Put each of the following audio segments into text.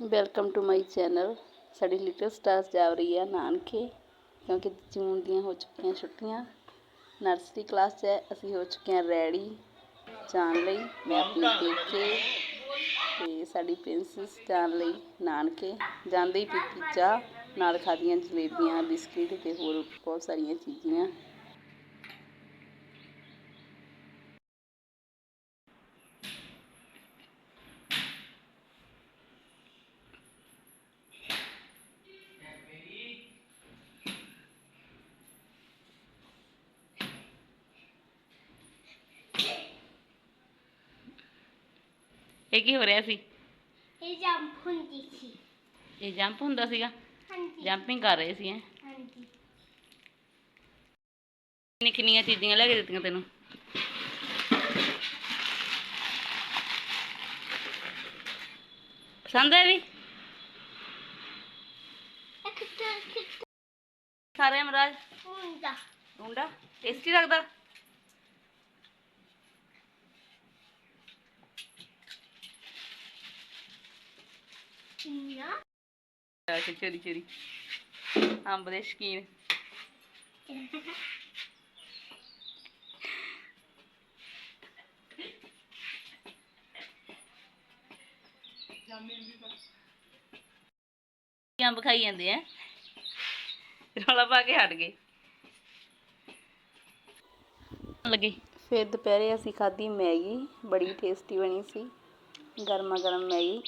Welcome to my channel ਸਾਡੀ little stars ਜਾ ਰਹੀ ਹੈ ਨਾਨਕੇ, ਕਿਉਂਕਿ ਜੂਨ ਦੀਆਂ ਹੋ ਚੁੱਕੀਆਂ ਛੁੱਟੀਆਂ। ਨਰਸਰੀ ਕਲਾਸ 'ਚ ਅਸੀਂ ਹੋ ਚੁੱਕੇ ਹਾਂ ਰੈਡੀ ਜਾਣ ਲਈ। ਮੈਂ ਆਪਣੇ ਪੇਕੇ ਤੇ ਸਾਡੀ ਪ੍ਰਿੰਸੈਸ ਜਾਣ ਲਈ ਨਾਨਕੇ। ਜਾਂਦੇ ਹੀ ਪੀਤੀ ਚਾਹ, ਨਾਲ ਖਾਧੀਆਂ ਜਲੇਬੀਆਂ, ਬਿਸਕਿਟ ਤੇ ਹੋਰ ਬਹੁਤ ਸਾਰੀਆਂ ਚੀਜ਼ਾਂ। ਇਹ ਕੀ ਹੋ ਰਿਹਾ ਸੀ? ਇਹ ਜੰਪ ਹੁੰਦੀ ਸੀ। ਇਹ ਜੰਪ ਹੁੰਦਾ ਸੀਗਾ? ਹਾਂਜੀ। ਜੰਪਿੰਗ ਕਰ ਰਹੇ ਸੀ ਹੈ? ਹਾਂਜੀ। ਕਿੰਨੀ ਕਿੰਨੀਆਂ ਚੀਜ਼ਾਂ ਲੈ ਕੇ ਦਿੱਤੀਆਂ ਤੈਨੂੰ? ਪਸੰਦ ਹੈ ਵੀ? ਇੱਕ ਤਾਂ ਕਿੱਥੇ ਸਾਰੇ ਮਹਾਰਾਜ ਹੁੰਦਾ। ਡੂੰਡਾ ਟੇਸਟੀ ਲੱਗਦਾ? ਨਾ ਆ ਕੇ ਚੋਰੀ ਚੋਰੀ ਅੰਬ ਦੇ ਸ਼ਕੀਨ ਅੰਬ ਖਾਈ ਜਾਂਦੇ ਆ ਰੌਲਾ ਪਾ ਕੇ ਹਟ ਗਏ ਲੱਗੇ ਫਿਰ ਦੁਪਹਿਰੇ ਅਸੀਂ ਖਾਧੀ ਮੈਗੀ ਬੜੀ ਟੇਸਟੀ ਬਣੀ ਸੀ। ਗਰਮਾ ਗਰਮ ਮੈਗੀ।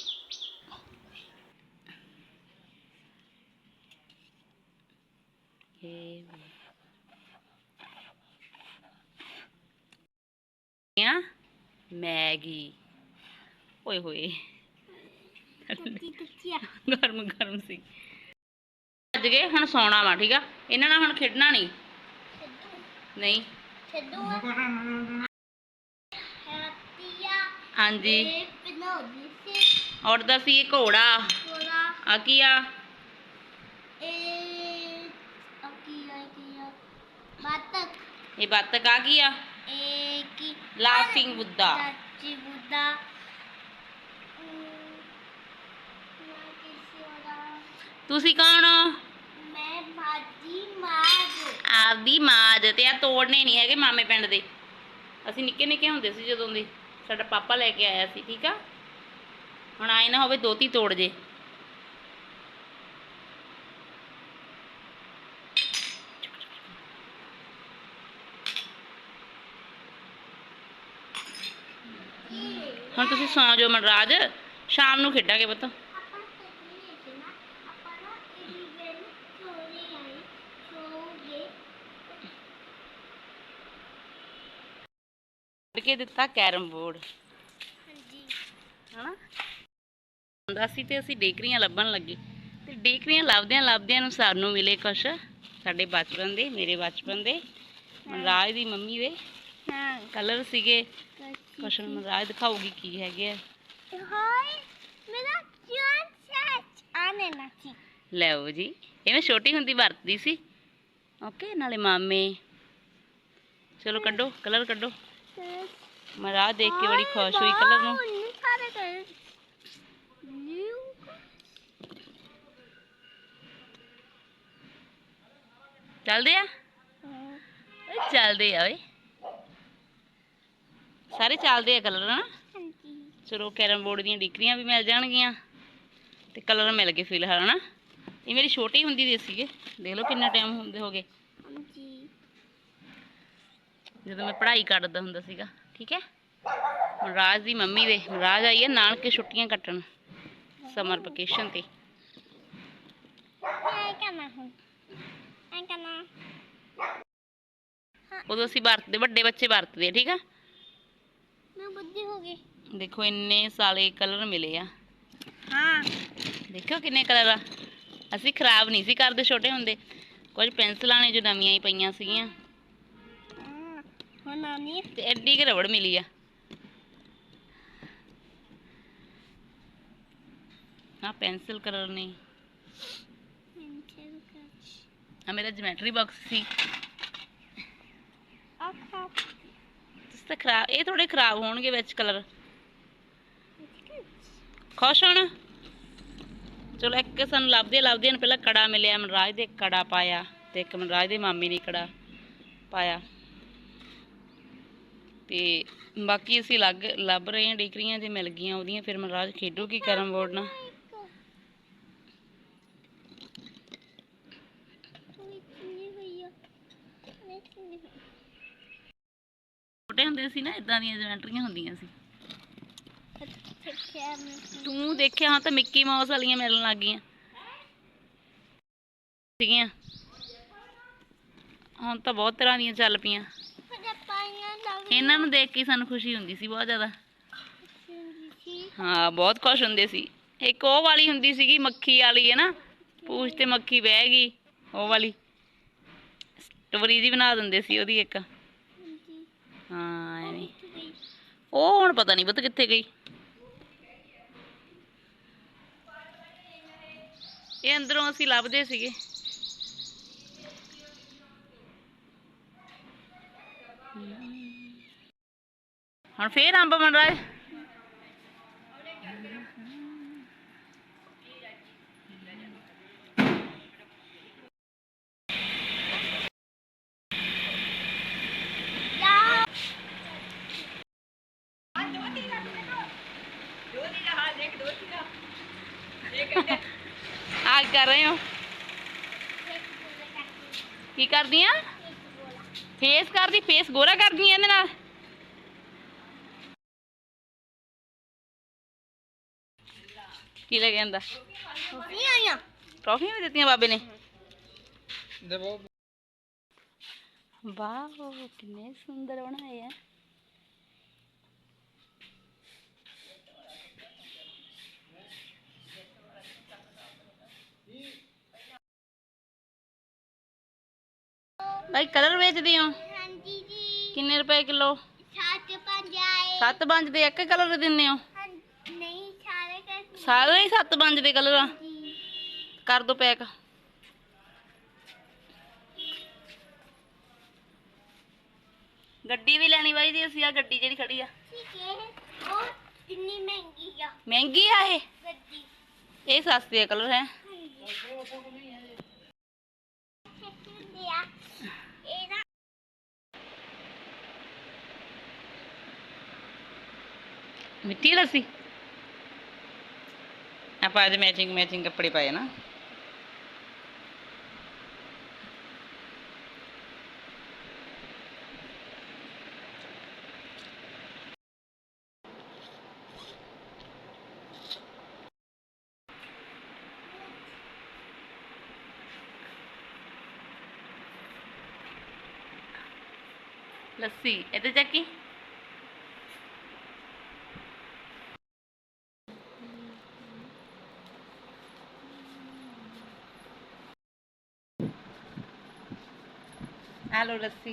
ਆ ਮੈਗੀ। ਓਏ ਹੋਏ। ਗਰਮ ਗਰਮ ਸੀ। ਅੱਜ ਗਏ ਹੁਣ ਸੌਣਾ ਵਾ ਠੀਕ ਆ? ਇਹਨਾਂ ਨਾਲ ਹੁਣ ਖੇਡਣਾ ਨਹੀਂ? ਨਹੀਂ। ਹਾਂਜੀ। ਇਹ ਬਣਾਉਂਦੀ ਸੀ। ਇਹ ਘੋੜਾ। ਆ ਕੀ ਆ ਇਹ ਅਕੀ ਆ ਕੀ ਆ ਬਾਤਕ ਇਹ ਬੱਤਕ ਆ ਕੀ ਆ? ਇਹ ਕੀ ਲਾਫਿੰਗ ਬੁੱਧਾ ਚਾਚੀ ਬੁੱਧਾ। ਤੁਸੀਂ ਕੌਣ ਹੋ? ਮੈਂ ਭਾਜੀ ਮਾਰ ਆਪਦੀ ਮਾਜ ਤੇ ਆ ਤੋੜਨੇ ਨਹੀਂ ਹੈਗੇ ਮਾਮੇ ਪਿੰਡ ਦੇ। ਅਸੀਂ ਨਿੱਕੇ ਨਿੱਕੇ ਹੁੰਦੇ ਸੀ ਜਦੋਂ ਦੇ। ਸਾਡਾ ਪਾਪਾ ਲੈ ਕੇ ਆਇਆ ਸੀ ਠੀਕ ਆ? ਹੁਣ ਆਏ ਨਾ ਹੋਵੇ ਦੋਤੀ ਤੋੜ ਜੇ ਹੁਣ ਤੁਸੀਂ ਸੌਂ ਜਾਓ ਮਨਰਾਜ ਸ਼ਾਮ ਨੂੰ ਖੇਡਾਂਗੇ ਪੁੱਤ। ਕੇ ਦਿੱਤਾ ਕੈਰਮ ਬੋਰਡ। ਹਾਂਜੀ। ਹਨਾ? ਹੁੰਦਾ ਸੀ ਤੇ ਅਸੀਂ ਡੇਕਰੀਆਂ ਲੱਭਣ ਲੱਗੇ। ਤੇ ਡੇਕਰੀਆਂ ਲੱਭਦਿਆਂ ਲੱਭਦਿਆਂ ਨੂੰ ਸਾਨੂੰ ਮਿਲੇ ਕੁਛ ਸਾਡੇ ਬਚਪਨ ਦੇ ਮੇਰੇ ਬਚਪਨ ਦੇ ਮਨਰਾਜ ਦੀ ਮੰਮੀ ਦੇ। ਹਾਂ। ਕਲਰ ਸੀਗੇ। ਕੱਚੀ ਕੁਛ ਮਨਰਾਜ ਦਿਖਾਊਗੀ ਕੀ ਹੈਗੇ ਆ। ਹਾਏ ਮੇਰਾ ਚਾਂਸ ਸੱਚ ਆਨੇ ਨਾ ਸੀ ਲੈਓ ਜੀ ਇਹ ਮੈਂ ਛੋਟੀ ਹੁੰਦੀ ਵਰਤਦੀ ਸੀ। ਓਕੇ ਨਾਲੇ ਮਾਮੇ। ਚਲੋ ਕੱਢੋ ਕਲਰ ਕੱਢੋ। ਮਨਰਾਜ ਦੇਖ ਕੇ ਬੜੀ ਖੁਸ਼ ਹੋਈ ਕਲਰ ਨੂੰ। ਚੱਲਦੇ ਆ? ਚੱਲਦੇ ਆ ਓਏ। ਸਾਰੇ ਚੱਲਦੇ ਆ ਕਲਰ ਨਾ ਹਾਂਜੀ। ਚਲੋ ਕੈਰਮ ਬੋਰਡ ਦੀਆਂ ਡਿਕਰੀਆਂ ਵੀ ਮਿਲ ਜਾਣਗੀਆਂ ਤੇ ਕਲਰ ਮਿਲ ਗਏ ਫਿਲਹਾਲ ਹਨਾ? ਇਹ ਮੇਰੀ ਛੋਟੀ ਹੁੰਦੀ ਦੇ ਸੀਗੇ। ਦੇਖ ਲਓ ਕਿੰਨਾ ਟਾਈਮ ਹੁੰਦੇ ਹੋ ਗਏ। ਹਾਂਜੀ। ਜਦੋਂ ਮੈਂ ਪੜ੍ਹਾਈ ਕਰਦਾ ਹੁੰਦਾ ਸੀਗਾ ਠੀਕ ਹੈ? ਮਨਰਾਜ ਦੀ ਮੰਮੀ ਦੇ ਮਨਰਾਜ ਆਈ ਹੈ ਨਾਨਕੇ ਛੁੱਟੀਆਂ ਕੱਟਣ ਸਮਰ ਵਕੇਸ਼ਨ ਤੇ। ਇਹ ਕਰਨਾ ਹੁਣ ਇਹ ਕਰਨਾ ਉਦੋਂ ਅਸੀਂ ਵਰਤਦੇ ਵੱਡੇ ਬੱਚੇ ਵਰਤਦੇ ਆ ਠੀਕ ਆ? ਮੈਂ ਬੁੱਧੀ ਹੋ ਗਈ। ਦੇਖੋ ਇੰਨੇ ਸਾਲੇ ਕਲਰ ਮਿਲੇ ਆ। ਹਾਂ। ਦੇਖੋ ਕਿੰਨੇ ਕਲਰ ਆ। ਅਸੀਂ ਖਰਾਬ ਨਹੀਂ ਸੀ ਕਰਦੇ ਛੋਟੇ ਹੁੰਦੇ। ਕੁਝ ਪੈਨਸਲਾਂ ਨੇ ਜੋ ਨਵੀਆਂ ਹੀ ਪਈਆਂ ਸੀਗੀਆਂ। ਹੁਣ ਨਾਨੀ ਤੇ ਐਡੀ ਕਿ ਰਬੜ ਮਿਲੀ ਆ। ਆ ਪੈਨਸਲ ਕਲਰ ਨੇ। ਆ ਮੇਰਾ ਜਿਓਮੈਟਰੀ ਬਾਕਸ ਸੀ। ਆਖਾ ਤੁਸੀਂ ਤਾਂ ਖਰਾਬ, ਇਹ ਥੋੜੇ ਖਰਾਬ ਹੋਣਗੇ ਵਿੱਚ ਕਲਰ ਖੁਸ਼ ਹੋਣਾ। ਚਲੋ ਇੱਕ ਸਾਨੂੰ ਲੱਭਦੇ ਲੱਭਦੇ ਨੇ ਪਹਿਲਾਂ ਕੜਾ ਮਿਲਿਆ, ਮਨਰਾਜ ਦੇ ਕੜਾ ਪਾਇਆ ਤੇ ਇੱਕ ਮਨਰਾਜ ਦੇ ਮਾਮੀ ਨੇ ਕੜਾ ਪਾਇਆ। ਤੇ ਬਾਕੀ ਅਸੀਂ ਲੱਗ, ਲੱਭ ਰਹੇ ਹਾਂ, ਡਿਗਰੀਆਂ ਜੇ ਮਿਲ ਗਈਆਂ ਉਹਦੀਆਂ, ਫਿਰ ਮਨਰਾਜ ਖੇਡੂਗੀ ਕਰਮ ਬੋਰਡ ਨਾਲ ਛੋਟੇ ਹੁੰਦੇ ਸੀ ਨਾ ਇਦਾਂ ਦੀਆਂ ਜਵੈਂਟਰੀਆਂ ਹੁੰਦੀਆਂ ਸੀ। ਤੂੰ ਦੇਖਿਆ ਹਾਂ ਤਾਂ ਮਿੱਕੀ ਮਾਊਸ ਵਾਲੀਆਂ ਮਿਲਣ ਲੱਗ ਗਈਆਂ। ਸੀਗੀਆਂ। ਹੁਣ ਤਾਂ ਬਹੁਤ ਤਰ੍ਹਾਂ ਦੀਆਂ ਚੱਲ ਪਈਆਂ। ਇਹਨਾਂ ਨੂੰ ਦੇਖ ਕੇ ਸਾਨੂੰ ਖੁਸ਼ੀ ਹੁੰਦੀ ਸੀ ਬਹੁਤ ਜ਼ਿਆਦਾ। ਹਾਂ ਬਹੁਤ ਖੁਸ਼ ਹੁੰਦੇ ਸੀ। ਇੱਕ ਉਹ ਵਾਲੀ ਹੁੰਦੀ ਸੀਗੀ ਮੱਖੀ ਵਾਲੀ ਹੈ ਨਾ। ਪੂਛ ਤੇ ਮੱਖੀ ਬਹਿ ਗਈ ਉਹ ਵਾਲੀ। ਸਟੋਰੀ ਦੀ ਬਣਾ ਦਿੰਦੇ ਸੀ ਉਹਦੀ ਇੱਕ ਹਾਂ ਐਵੇਂ ਉਹ ਹੁਣ ਪਤਾ ਨਹੀਂ ਪਤਾ ਕਿੱਥੇ ਗਈ। ਇਹ ਅੰਦਰੋਂ ਅਸੀਂ ਲੱਭਦੇ ਸੀਗੇ। ਹੁਣ ਫੇਰ ਅੰਬ ਮਨ ਰਾਏ ਹੈ ਆ ਕਰ ਰਹੇ ਹੋ ਕੀ ਕਰਦੀ ਆ ਫੇਸ ਕਰਦੀ ਫੇਸ ਗੋਰਾ ਕਰਦੀ ਆ ਇਹਦੇ ਨਾਲ। ਕੀ ਲੈ ਕੇ ਆਂਦਾ? ਟਰੋਫੀਆਂ ਵੀ ਦਿੱਤੀਆਂ ਬਾਬੇ ਨੇ। ਵਾਓ ਕਿੰਨੇ ਸੁੰਦਰ ਬਣਾਏ ਆ। ਭਾਈ ਕਲਰ ਵੇਚਦੇ ਹੋ? ਕਿੰਨੇ ਰੁਪਏ ਕਿਲੋ? ਸੱਤ ਪੰਜ ਆਏ। ਸੱਤ ਪੰਜ ਦੇ ਇੱਕ ਕਲਰ ਦਿੰਨੇ ਹੋ? ਨਹੀਂ ਸਾਰੇ ਕਰ ਸਾਰੇ ਹੀ ਸੱਤ ਪੰਜ ਦੇ ਕਲਰ ਆ? ਕਰ ਦੋ ਪੈਕ। ਗੱਡੀ ਵੀ ਲੈਣੀ ਬਾਈ ਦੀ ਅਸੀਂ ਆ ਗੱਡੀ ਜਿਹੜੀ ਖੜੀ ਆ। ਠੀਕ ਹੈ ਉਹ ਕਿੰਨੀ ਮਹਿੰਗੀ ਆ? ਮਹਿੰਗੀ ਆ ਇਹ? ਗੱਡੀ ਇਹ ਸਸਤੇ ਕਲਰ ਹੈ। ਮਿੱਟੀ ਲੱਸੀ ਆਪਾਂ ਅੱਜ ਮੈਚਿੰਗ ਮੈਚਿੰਗ ਕੱਪੜੇ ਪਾਏ ਨਾ। ਲੱਸੀ ਇਹਦੇ ਚੱਕੀ। ਆਲੋ ਲੱਸੀ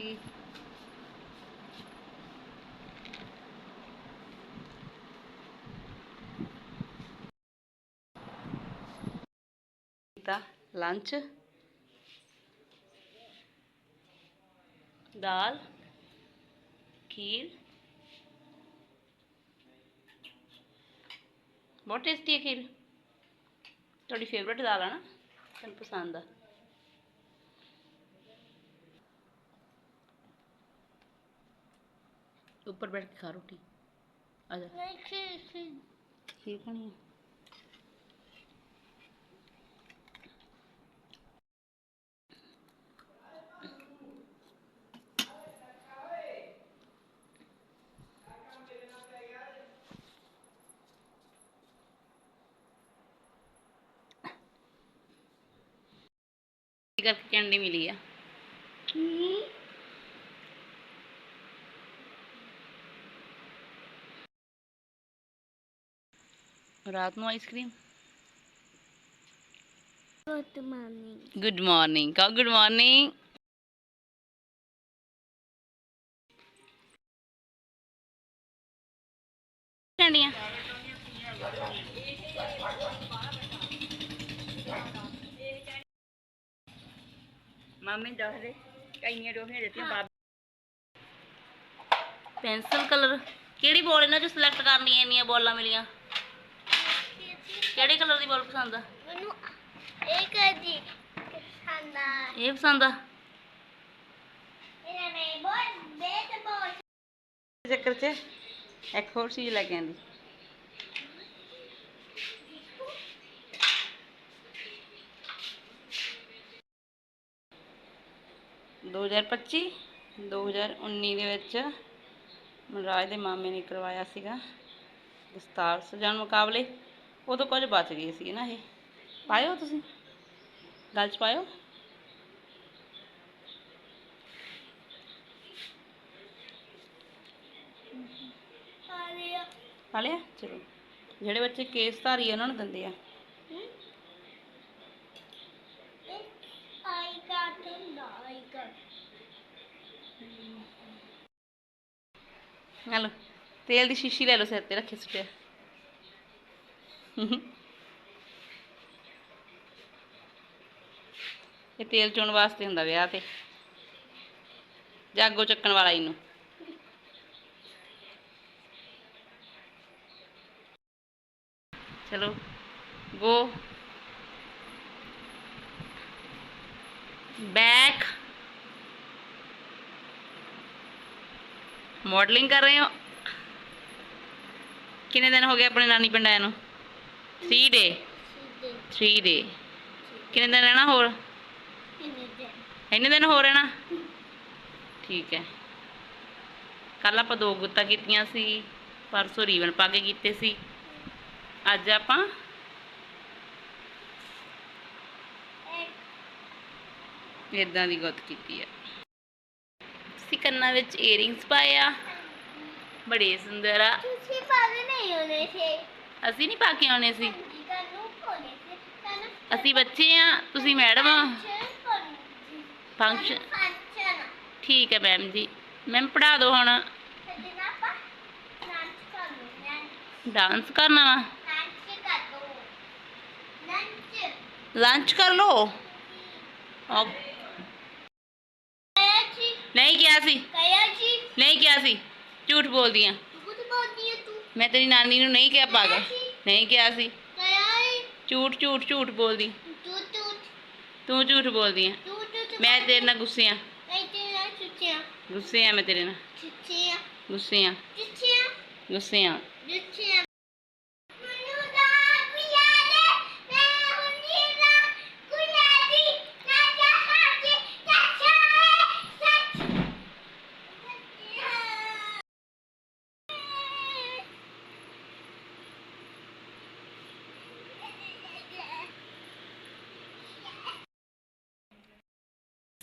ਕੀਤਾ ਲੰਚ ਦਾਲ ਖੀਰ ਬਹੁਤ ਟੇਸਟੀ ਹੈ ਖੀਰ ਤੁਹਾਡੀ ਫੇਵਰਟ ਦਾਲ ਹੈ ਨਾ ਤੁਹਾਨੂੰ ਪਸੰਦ ਆ ਉੱਪਰ ਬੈਠ ਕੇ ਖਾ ਰੋਟੀ ਆ ਜਾ ਨਹੀਂ ਖੀਰ ਖੀਰ ਖਾਣੀ ਆ ਕਰਕੇ ਕੈਂਡੀ ਮਿਲੀ ਆ ਕੀ ਰਾਤ ਨੂੰ ice cream good morning good morning ਕਾ ਗੁੱਡ ਮਾਰਨਿੰਗ ਕੈਂਡੀਆਂ ਮਾਮੀ ਦੱਸ ਦੇ ਕਈਆਂ ਡੋਫੀਆਂ ਦਿੱਤੀਆਂ ਬਾਬ। ਪੈਨਸਲ ਕਲਰ ਕਿਹੜੀ ਬੋਲ ਇਹਨਾਂ ਚੋਂ ਸਿਲੈਕਟ ਕਰਨੀ ਐ ਇੰਨੀਆਂ ਬੋਲਾਂ ਮਿਲੀਆਂ? ਕਿਹੜੇ ਕਲਰ ਦੀ ਬੋਲ ਪਸੰਦ ਆ? ਮੈਨੂੰ ਇੱਕ ਜੀ ਪਸੰਦ ਆ। ਇਹ ਪਸੰਦ ਆ? ਮੇਰਾ ਮੈਂ ਬਹੁਤ ਬੇਟ ਬਹੁਤ ਚੱਕਰ 'ਚ ਇੱਕ ਹੋਰ ਚੀਜ਼ ਲੈ ਕੇ ਆਂਦੀ। ਦੋ ਹਜ਼ਾਰ ਪੱਚੀ ਦੋ ਹਜ਼ਾਰ ਉੱਨੀ ਦੇ ਵਿੱਚ ਮਨਰਾਜ ਦੇ ਮਾਮੇ ਨੇ ਕਰਵਾਇਆ ਸੀਗਾ ਦਸਤਾਰ ਸਜਾਉਣ ਮੁਕਾਬਲੇ। ਉਦੋਂ ਕੁਝ ਬਚ ਗਏ ਸੀ ਨਾ ਇਹ। ਪਾਇਓ ਤੁਸੀਂ? ਗੱਲ 'ਚ ਪਾਇਓ। ਪਾ ਲਿਆ? ਚਲੋ। ਜਿਹੜੇ ਬੱਚੇ ਕੇਸ ਧਾਰੀ ਆ, ਉਹਨਾਂ ਨੂੰ ਦਿੰਦੇ ਆ। ਆਈ ਕਾਟ ਹੁੰਦਾ ਆਈ ਕਾਟ ਆ ਤੇਲ ਦੀ ਸ਼ੀਸ਼ੀ ਲੈ ਲਓ ਸਿਰ ਤੇ, ਰੱਖੇ ਸੁੱਟਿਆ। ਇਹ ਤੇਲ ਚੋਣ ਵਾਸਤੇ ਹੁੰਦਾ ਵਿਆਹ ਤੇ। ਜਾਗੋ ਚੱਕਣ ਵਾਲਾ ਇਹਨੂੰ। ਚਲੋ ਗੋ ਬੈਕ ਮਾਡਲਿੰਗ ਕਰ ਰਹੇ ਹੋ। ਕਿੰਨੇ ਦਿਨ ਹੋ ਗਏ ਆਪਣੇ ਨਾਨੀ ਪਿੰਡ ਆਇਆ ਨੂੰ? 3 ਡੇ 3 ਡੇ ਕਿੰਨੇ ਦਿਨ ਰਹਿਣਾ ਹੋਰ? ਇੰਨੇ ਦਿਨ ਹੋ ਰਹਿਣਾ? ਠੀਕ ਹੈ। ਕੱਲ ਆਪਾਂ ਦੋ ਗੁੱਤਾਂ ਕੀਤੀਆਂ ਸੀ, ਪਰਸੋਂ ਰੀਵਨ ਪਾ ਕੇ ਕੀਤੇ ਸੀ। ਅੱਜ ਆਪਾਂ ਇਦਾਂ ਦੀ ਗੁੱਤ ਕੀਤੀ ਹੈ ਅਸੀਂ ਕੰਨਾਂ ਵਿੱਚ ਏਅਰਿੰਗਸ ਪਾਇਆ ਬੜੇ ਸੁੰਦਰ ਆ। ਤੁਸੀਂ ਪਾਵੇ ਨਹੀਂ ਹੋਣੇ ਸੇ। ਅਸੀਂ ਨਹੀਂ ਪਾ ਕੇ ਆਉਣੇ ਸੀ। ਅਸੀਂ ਬੱਚੇ ਆ ਤੁਸੀਂ ਮੈਡਮ ਫੰਕਸ਼ਨ ਠੀਕ ਹੈ ਮੈਮ ਜੀ। ਮੈਮ ਪੜਾ ਦਿਓ ਹੁਣ। ਲੋ ਡਾਂਸ ਕਰਨਾ ਵਾ। ਲੰਚ ਕਰ ਦੋ ਜੀ? ਨਹੀਂ ਕਿਹਾ ਸੀ। ਨਹੀਂ ਕਿਹਾ ਸੀ। ਝੂਠ ਬੋਲਦੀ ਆ ਤੂੰ ਕੁਝ ਬੋਲਦੀ ਹੈ ਤੂੰ ਮੈਂ ਤੇਰੀ ਨਾਨੀ ਨੂੰ ਨਹੀਂ ਕਿਹਾ ਪਾਗਲ। ਨਹੀਂ ਕਿਹਾ ਸੀ। ਝੂਠ ਝੂਠ ਝੂਠ ਬੋਲਦੀ। ਤੂੰ ਝੂਠ ਬੋਲਦੀ ਆ। ਮੈਂ ਤੇਰੇ ਨਾਲ ਗੁੱਸੇ ਆ। ਗੁੱਸੇ ਆ ਮੈਂ ਤੇਰੇ ਨਾਲ। ਗੁੱਸੇ ਆ। ਗੁੱਸੇ ਆ ਦਾ ਪਿਆ ਦੇ ਮੈਂ ਹੁੰਦੀ ਦਾ ਗੁਲਾਬੀ ਨਾ ਚਾਹਾਂ ਕੇ ਚਾਚਾ ਸੱਚ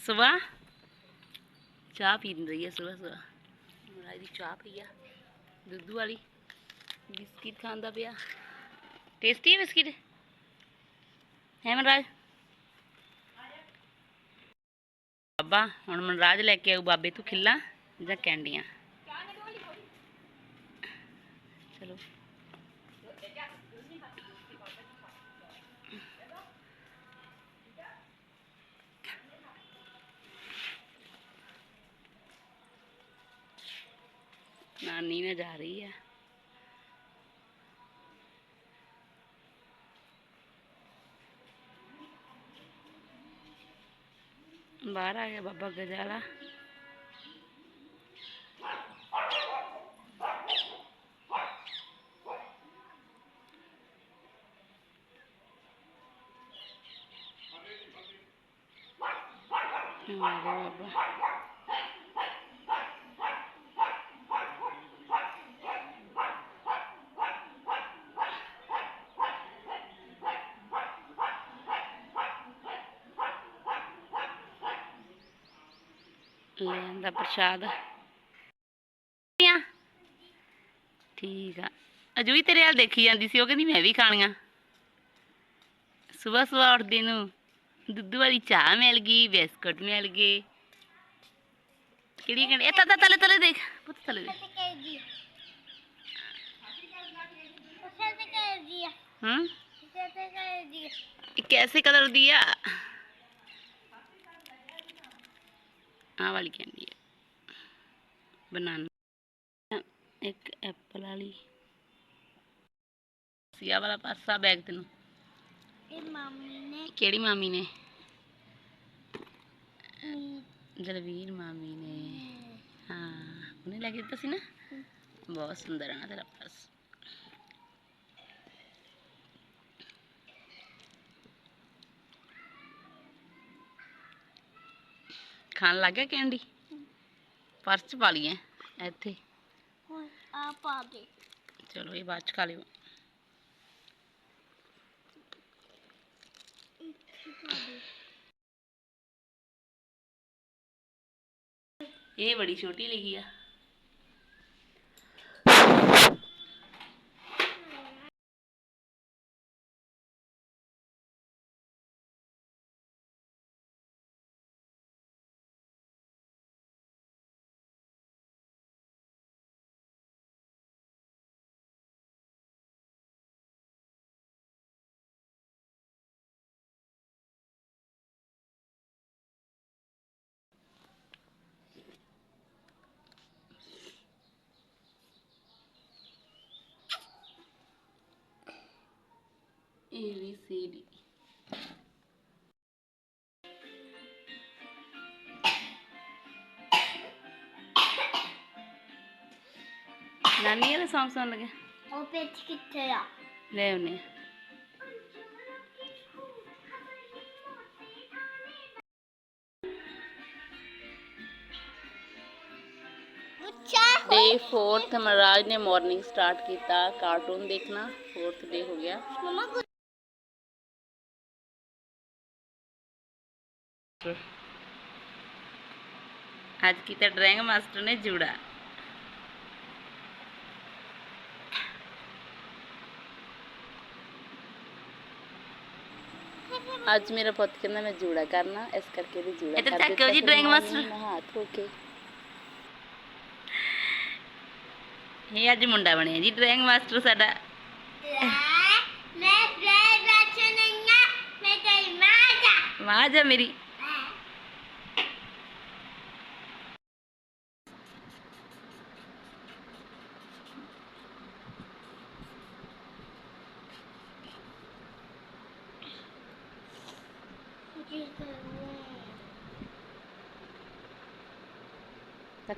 ਸੁਬਾ? ਚਾਹ ਪੀ ਰਹੀ ਹੈ ਸੁਬਾ ਸੁਬਾ। ਮਰਾਈ ਦੀ ਚਾਹ ਪਈ ਆ। ਦੁੱਧ ਵਾਲੀ ਬਿਸਕਿਟ ਖਾਂਦਾ ਪਿਆ। ਟੇਸਟੀ ਹੈ ਬਿਸਕਿਟ? ਹੈ ਮਨਰਾਜ ਬਾਬਾ, ਹੁਣ ਮਨਰਾਜ ਲੈ ਕੇ ਆਊ ਬਾਬੇ ਤੂੰ ਖਿੱਲਾ ਜਾਂ ਕੈਂਡੀਆਂ? ਚਲੋ। ਨਾਨੀ ਨੇ ਜਾ ਰਹੀ ਹੈ ਬਾਹਰ ਆ ਗਿਆ ਬਾਬਾ ਗਜਾਲਾ ਆ ਗਿਆ ਬਾਬਾ ਲੈਣ ਦਾ ਪ੍ਰਸ਼ਾਦ। ਠੀਕ ਆ। ਅਜੂਈ ਤੇਰੇ ਹਾਲ ਦੇਖੀ ਜਾਂਦੀ ਸੀ, ਉਹ ਕਹਿੰਦੀ ਮੈਂ ਵੀ ਖਾਣੀਆਂ। ਸਵੇਰ ਸਵੇਰ ਉੱਠਦੇ ਨੂੰ ਦੁੱਧ ਵਾਲੀ ਚਾਹ ਮਿਲ ਗਈ, ਬਿਸਕਟ ਮਿਲ ਗਏ। ਕਿਹੜੀ ਕਹਿੰਦੀ ਇਹ ਤਾਂ ਤਲੇ ਤਲੇ ਦੇਖ। ਪੁੱਤ ਤਲੇ ਦੇਖ। ਕੈਸੇ ਕਲਰ ਦੀ ਆ? ਆ ਵਾਲੀ ਕਹਿੰਦੀ ਬਨਾਨਾ ਇੱਕ ਐਪਲ ਵਾਲੀ ਸਿਆ ਵਾਲਾ ਪਾਸਾ ਬੈਗ ਤੈਨੂੰ ਇਹ ਮਾਮੀ ਨੇ ਕਿਹੜੀ ਮਾਮੀ ਨੇ ਮੀਟ ਦਲਵੀਰ ਮਾਮੀ ਨੇ ਹਾਂ ਉਹਨੇ ਲੈ ਕੇ ਦਿੱਤਾ ਸੀ ਨਾ ਬਹੁਤ ਸੁੰਦਰ ਹੈ ਨਾ ਤੇਰਾ ਪਰਸ ਖਾਣ ਲੱਗ ਗਿਆ ਕੈਂਡੀ ਪਰਸ ਚ ਪਾ ਲਈ ਐ ਇੱਥੇ। ਹੁਣ ਆ ਪਾ ਦੇ। ਚਲੋ ਇਹ ਬਾਅਦ ਚ ਖਾ ਲਿਓ। ਇੱਥੇ ਪਾ ਦੇ। ਇਹ ਬੜੀ ਛੋਟੀ ਲਿਖੀ ਆ। ਏ ਬੀ ਸੀ ਡੀ ਨਾਨੀ ਵਾਲੇ ਸੌਂਗ ਸੁਣ ਲਗੇ ਉਹ ਪੇਚ ਕਿੱਥੇ ਆ ਲੈ ਉਹਨੇ ਉੱਚਾ ਡੇ 4th ਮਹਾਰਾਜ ਨੇ ਮਾਰਨਿੰਗ ਸਟਾਰਟ ਕੀਤਾ ਕਾਰਟੂਨ ਮਾਸਟਰ। ਨੇ ਜੂੜਾ। ਅੱਜ ਮੇਰਾ ਪੁੱਤ ਕਹਿੰਦਾ ਮੈਂ ਜੂੜਾ ਕਰਨਾ ਇਸ ਕਰਕੇ ਤੇ ਜੂੜਾ ਇਹ ਤਾਂ ਕਰ ਚੱਕੋ ਜੀ ਫਿਰ drawing ਮੰਮੀ master। ਨੇ ਨਹਾ ਧੋ ਕੇ। ਇਹ ਅੱਜ ਮੁੰਡਾ ਬਣਿਆ ਜੀ ਡਰਾਇੰਗ ਮਾਸਟਰ ਸਾਡਾ। ਮੈਂ ਫੇਰ ਬੈਠ ਨਹੀਂ ਆ ਮੈਂ ਤੇਰੀ ਮਾਂ ਦਾ। ਵਾਹ ਜਾ ਮੇਰੀ।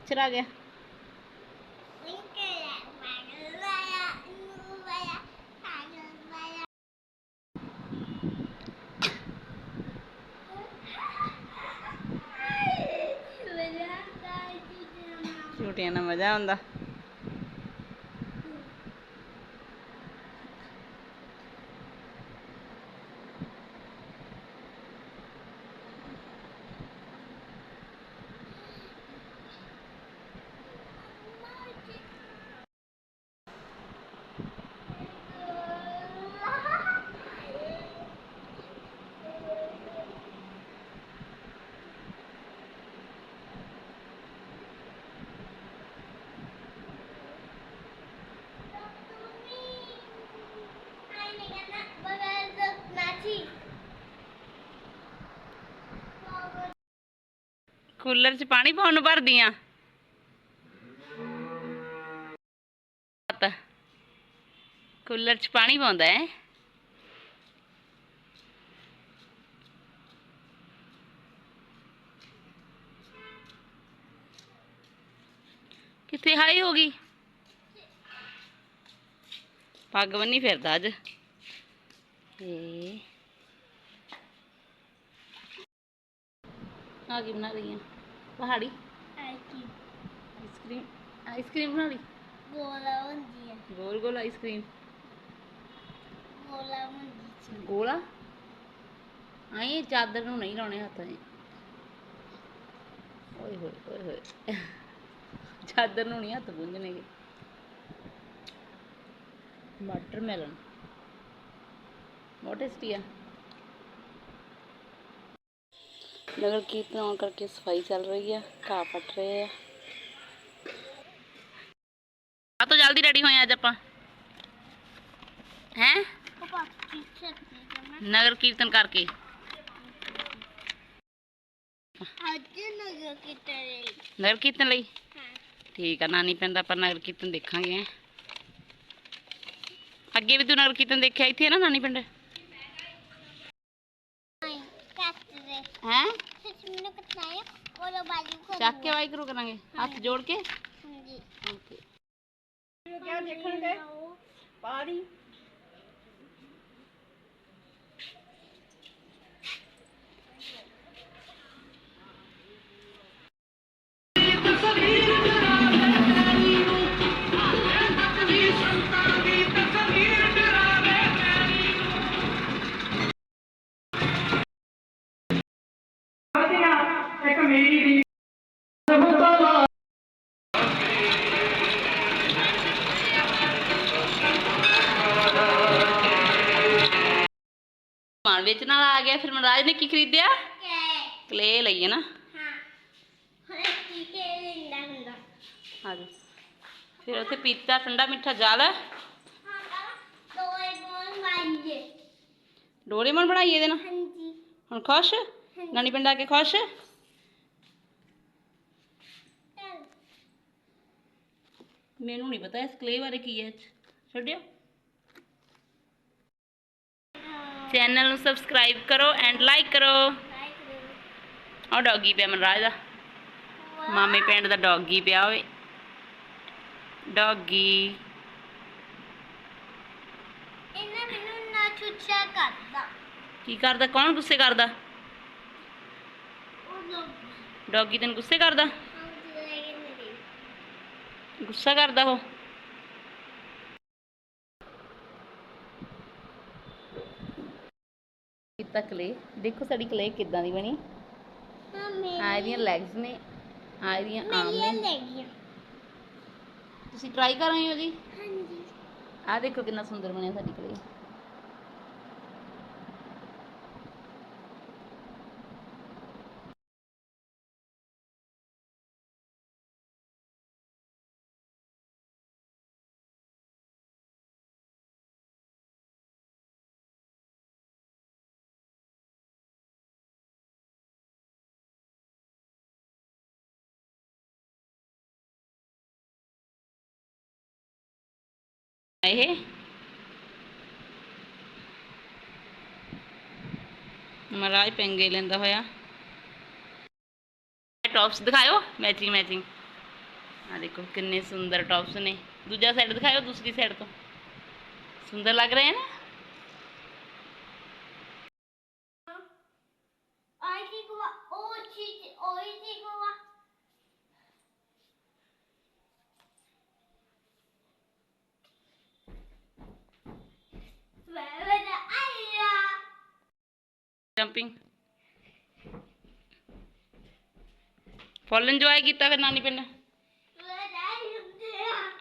ਅਕਸ਼ਰ ਆ ਗਿਆ ਝੂਟੀਆਂ ਨਾਲ ਮਜ਼ਾ ਆਉਂਦਾ ਕੂਲਰ 'ਚ ਪਾਣੀ ਪਾਉਣ ਨੂੰ ਭਰਦੀ ਆ ਕੂਲਰ 'ਚ ਪਾਣੀ ਪਾਉਂਦਾ ਹੈ। ਕਿੱਥੇ ਹਾਈ ਹੋ ਗਈ? ਪੱਗ ਬੰਨੀ ਫਿਰਦਾ ਅੱਜ। ਏ ਆ ਕੀ ਬਣਾ ਰਹੀ ਆ ਪਹਾੜੀ? Ice cream. Ice cream? ਬਣਾ ਲਈ? ਗੋਲਾ ਹੁੰਦੀ ਹੈ। ਗੋਲ ਗੋਲ ਆਈਸਕ੍ਰੀਮ। ਗੋਲਾ ਹੁੰਦੀ ਸੀ। ਗੋਲਾ? ਆਈ ਚਾਦਰ ਨੂੰ ਨਹੀਂ ਲਾਉਣੇ ਹੱਥਾਂ 'ਚ। ਓਏ ਹੋਏ ਓਏ ਹੋਏ। ਚਾਦਰ ਨੂੰ ਨਹੀਂ ਹੱਥ ਪੁੰਝਣੇਗੇ ਵਾਟਰਮੈਲਨ। ਬਹੁਤ ਟੇਸਟੀ ਆ? ਨਗਰ ਕੀਰਤਨ ਆਉਣ ਕਰਕੇ ਸਫ਼ਾਈ ਚੱਲ ਰਹੀ ਆ ਘਾਹ ਪੱਟ ਰਹੇ ਆ। ਆ ਤਾਂ ਜਲਦੀ ਰੈਡੀ ਹੋਏ ਅੱਜ ਆਪਾਂ। ਹੈਂ? ਨਗਰ ਕੀਰਤਨ ਕਰਕੇ। ਅੱਜ ਨਗਰ ਕਿਤੇ ਨਗਰ ਕੀਰਤਨ ਲਈ? ਹਾਂ। ਠੀਕ ਆ ਨਾਨੀ ਪਿੰਡ ਆਪਾਂ ਨਗਰ ਕੀਰਤਨ ਦੇਖਾਂਗੇ। ਅੱਗੇ ਵੀ ਤੂੰ ਨਗਰ ਕੀਰਤਨ ਦੇਖਿਆ ਇੱਥੇ ਨਾ ਨਾਨੀ ਪਿੰਡ? ਹੈ? ਬੋਲੋ ਬਾਜੂ ਕਰ ਚੱਕ ਕੇ ਵਾਹਿਗੁਰੂ ਕਰਾਂਗੇ। ਹੱਥ ਜੋੜ ਕੇ। ਹਾਂਜੀ। ਓਕੇ। ਕਿਆ ਦੇਖਣ ਗਏ ਪਾਣੀ। ਲਿੰਦਾ ਹੁੰਦਾ ਆ ਜਾ ਫਿਰ ਉੱਥੇ ਪੀਤਾ ਠੰਡਾ ਮਿੱਠਾ ਜਲ ਹਾਂ ਤਾਂ ਦੋਏ ਬੋਲ ਵਾਂਜੇ ਡੋਰੇਮਨ ਬਣਾਈ ਇਹਦੇ ਨਾਲ ਹਾਂਜੀ ਹੁਣ ਖੁਸ਼ ਨਾਨੀ ਪਿੰਡ ਆ ਕੇ ਖੁਸ਼ ਚੱਲ ਮੈਨੂੰ ਨਹੀਂ ਪਤਾ ਇਸ ਕਲੇ ਬਾਰੇ ਕੀ ਹੈ ਇਹ 'ਚ। ਛੱਡਿਓ ਚੈਨਲ ਨੂੰ ਸਬਸਕ੍ਰਾਈਬ ਕਰੋ ਐਂਡ ਲਾਈਕ ਕਰੋ। ਆ ਡੌਗੀ ਪਿਆ ਮਨਰਾਜ ਦਾ। ਮਾਮੇ ਪਿੰਡ ਦਾ ਡੌਗੀ ਪਿਆ ਓਏ। ਡੌਗੀ ਇਹਨਾਂ ਮੈਨੂੰ ਨਾ ਛੁੱਛਾ ਕਰਦਾ। ਕੀ ਕਰਦਾ? ਕੌਣ ਗੁੱਸੇ ਕਰਦਾ? ਡੌਗੀ ਤੈਨੂੰ ਗੁੱਸੇ ਕਰਦਾ? ਗੁੱਸਾ ਕਰਦਾ ਉਹ। ਕੀਤਾ ਕਲੇ ਦੇਖੋ ਸਾਡੀ ਕਲੇ ਕਿੱਦਾਂ ਦੀ ਬਣੀ। ਆ ਇਹਦੀਆਂ ਲੈਗਸ ਨੇ ਆ ਇਹਦੀਆਂ ਆਰਮ ਮੇਰੀਆਂ ਨੇ ਤੁਸੀਂ ਟਰਾਈ ਕਰ ਰਹੇ ਹੋ ਜੀ? ਹਾਂਜੀ। ਆ ਦੇਖੋ ਕਿੰਨਾ ਸੁੰਦਰ ਬਣਿਆ ਸਾਡੀ ਕਲੇ ਇਹ ਮਹਾਰਾਜ ਪੰਗੇ ਲੈਂਦਾ ਹੋਇਆ ਟੌਪਸ ਦਿਖਾਓ ਮੈਚਿੰਗ ਮੈਚਿੰਗ ਆ ਦੇਖੋ ਕਿੰਨੇ ਸੁੰਦਰ ਟੌਪਸ ਨੇ ਦੂਜਾ ਸਾਈਡ ਦਿਖਾਓ ਦੂਸਰੀ ਸਾਈਡ ਤੋਂ ਸੁੰਦਰ ਲੱਗ ਰਹੇ ਹਨ ਆਈ ਕੀ ਕੋ ਉਹ ਚੀਜ਼ ਉਹੀ ਕੀ ਕੋ ਵੇ ਵੇ ਆਇਆ ਜੰਪਿੰਗ ਫੁੱਲ ਇੰਜੋਏ ਕੀਤਾ ਫਿਰ ਨਾਨੀ ਪਿੰਡ?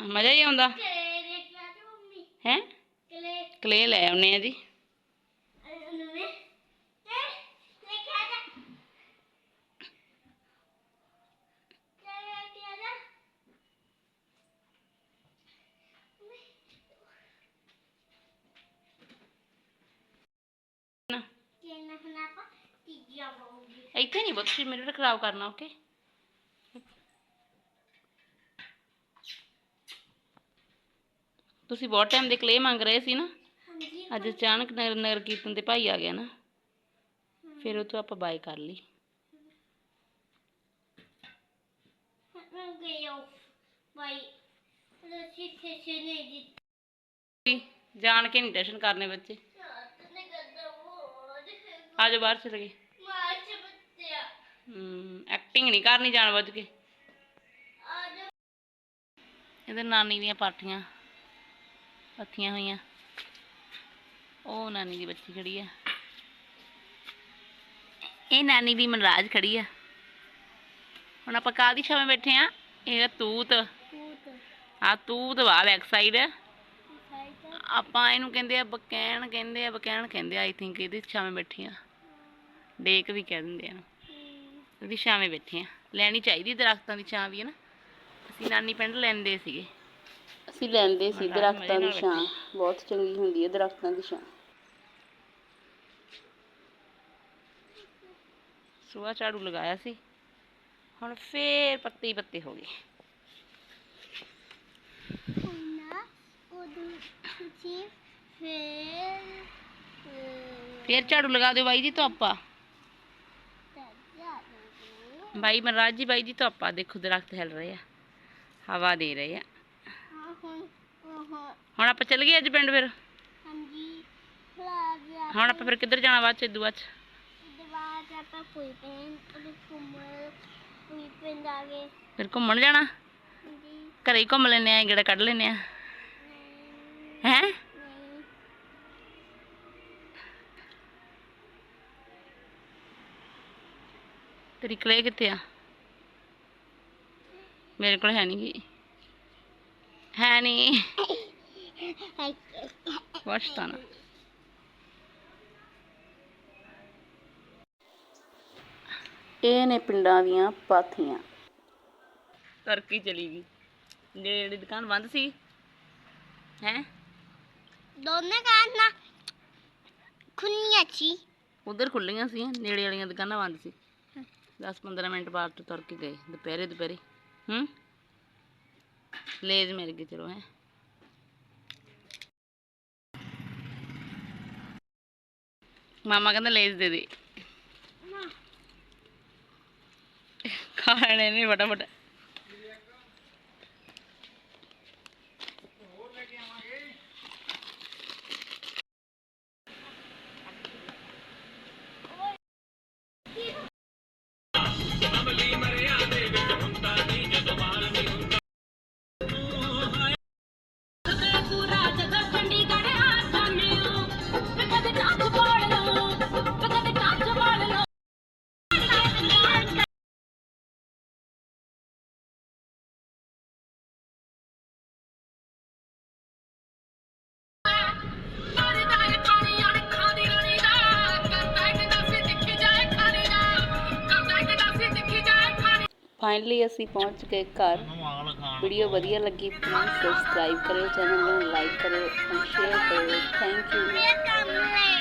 ਮਜ਼ਾ ਹੀ ਆਉਂਦਾ। ਹੈ ਕਲੇ ਕਲੇ ਲੈ ਆਉਨੇ ਆ ਜੀ ਉਹਨੂੰ ਵੇ ਤੇ ਦੇਖਿਆ ਤੇ ਕਲੇ ਦੇਖਿਆ ਤੇ ਨਾ, ਕਿ ਨਾ ਨਾ ਪਾ ਤੀਜਾ ਬਾਉਗੀ ਬਹੁਤ ਮਿਰਰ ਖਰਾਬ ਕਰਨਾ ਓਕੇ ਤੁਸੀਂ ਬਹੁਤ ਟਾਈਮ ਦੇ ਕਲੇ ਮੰਗ ਰਹੇ ਸੀ ਨਾ? ਅੱਜ ਅਚਾਨਕ ਨਗਰ ਨਗਰ ਕੀਰਤਨ ਤੇ ਭਾਈ ਆ ਗਿਆ ਨਾ। ਫਿਰ ਉਥੋਂ ਆਪਾਂ ਬਾਈ ਕਰ ਲਈ। ਉਹ ਤੇ ਦੀ ਜਾਣ ਕੇ ਨਹੀਂ ਟੈਸ਼ਨ ਕਰਨੇ ਬੱਚੇ। ਤਨੇ ਗੱਦਾ ਉਹ ਆ ਜਾਓ ਬਾਹਰ ਚਲੇ ਗਏ। ਬੱਤਿਆ ਐਕਟਿੰਗ ਨਹੀਂ ਕਰਨੀ ਜਾਣ ਬੁੱਝ ਕੇ। ਇਹਦੇ ਨਾਨੀ ਦੀਆਂ ਪਾਠੀਆਂ ਪੱਥੀਆਂ ਹੋਈਆਂ। ਉਹ ਨਾਨੀ ਦੀ ਬੱਚੀ ਖੜੀ ਆ। ਇਹ ਨਾਨੀ ਦੀ ਮਨਰਾਜ ਖੜੀ ਆ। ਹੁਣ ਆਪਾਂ ਕਾਹਦੀ ਛਾਵੇਂ ਬੈਠੇ ਆ? ਇਹ ਤੂਤ। ਪੂਤ ਆ ਤੂਤ ਵਾ ਬੈਕ ਸਾਈਡ ਆਪਾਂ ਇਹਨੂੰ ਕਹਿੰਦੇ ਆ ਬਕੈਣ, ਕਹਿੰਦੇ ਆ ਬਕੈਣ, ਕਹਿੰਦੇ ਆ ਆਈ ਥਿੰਕ ਇਹਦੀ ਛਾਵੇਂ ਬੈਠੇ ਆ। ਡੇਕ ਵੀ ਕਹਿ ਦਿੰਦੇ ਆ ਇਹਦੀ ਛਾਵੇਂ ਬੈਠੇ ਆ। ਲੈਣੀ ਚਾਹੀਦੀ ਦਰਖਤਾਂ ਦੀ ਛਾਂ ਵੀ ਹੈ ਨਾ। ਅਸੀਂ ਨਾਨੀ ਪਿੰਡ ਲੈਂਦੇ ਸੀਗੇ। ਅਸੀਂ ਲੈਂਦੇ ਸੀ ਦਰਖਤਾਂ ਦੀ ਛਾਂ। ਬਹੁਤ ਚੰਗੀ ਹੁੰਦੀ ਹੈ ਦਰਖਤਾਂ ਦੀ ਛਾਂ। ਸੁਆ ਝਾੜੂ ਲਗਾਇਆ ਸੀ। ਹੁਣ ਫੇਰ ਪੱਤੇ ਹੀ ਪੱਤੇ ਹੋ ਗਏ ਫਿਰ ਫੇਰ ਝਾੜੂ ਲਗਾ ਦਿਓ ਬਾਈ ਜੀ ਧੁੱਪ ਆ। ਬਾਈ ਮਨਰਾਜ ਜੀ ਬਾਈ ਜੀ ਧੁੱਪ ਆ ਦੇਖੋ ਦਰਖਤ ਹਿਲ ਰਹੇ ਆ। ਹਵਾ ਦੇ ਰਹੇ ਆ। ਹੁਣ ਆਪਾਂ ਚੱਲ ਗਏ ਅੱਜ ਪਿੰਡ ਫਿਰ? ਹਾਂਜੀ ਹੁਣ ਆਪਾਂ ਫਿਰ ਕਿੱਧਰ ਜਾਣਾ ਬਾਅਦ ਚ ਇਦੂ ਬਾਅਦ ਚ? ਆਪਾਂ ਕੋਈ ਕੋਈ ਆ ਗਏ। ਫਿਰ ਘੁੰਮਣ ਜਾਣਾ? ਘਰੇ ਹੀ ਘੁੰਮ ਲੈਨੇ ਆ ਗੇੜਾ ਕੱਢ ਲੈਨੇ ਆ। ਹੈ ਨਹੀਂ ਤੇਰੀ ਕਲੇ ਕਿੱਥੇ ਆ? ਮੇਰੇ ਕੋਲ ਹੈ ਨਹੀਂ। ਗੀ ਹੈ ਨਹੀਂ। ਵਾਸ਼ ਤਾਂ ਨਾ ਇਹ ਨੇ ਪਿੰਡਾਂ ਦੀਆਂ ਪਾਥੀਆਂ। ਤੁਰਕੀ ਚਲੀ ਗਈ। ਜਿਹੜੀ ਦੁਕਾਨ ਬੰਦ ਸੀ? ਹੈ? ਦੋਨੇ ਕਾਨਾ ਖੁੰਨੀਆਂ ਚੀ ਉਧਰ ਖੁੱਲੀਆਂ ਸੀ। ਨੇੜੇ ਵਾਲੀਆਂ ਦੁਕਾਨਾਂ ਬੰਦ ਸੀ। 10-15 ਮਿੰਟ ਬਾਅਦ ਤੋਂ ਤੁਰ ਕੇ ਗਏ ਦੁਪਹਿਰੇ ਦੁਪਹਿਰੇ ਹੂੰ ਲੇਜ਼ ਮਿਲ ਗਏ ਚਲੋ ਹੈ ਮਾਮਾ ਕਹਿੰਦਾ ਲੇਜ਼ ਦੇ ਦੇ ਖਾਣੇ ਨੇ ਬੜਾ ਬੜਾ ਫਾਈਨਲੀ ਅਸੀਂ ਪਹੁੰਚ ਗਏ ਘਰ। ਵੀਡੀਓ ਵਧੀਆ ਲੱਗੀ ਪਲੀਜ਼ ਸਬਸਕ੍ਰਾਈਬ ਕਰਿਓ ਚੈਨਲ ਨੂੰ ਲਾਈਕ ਕਰਿਓ ਐਂਡ ਸ਼ੇਅਰ ਕਰਿਓ। Thank you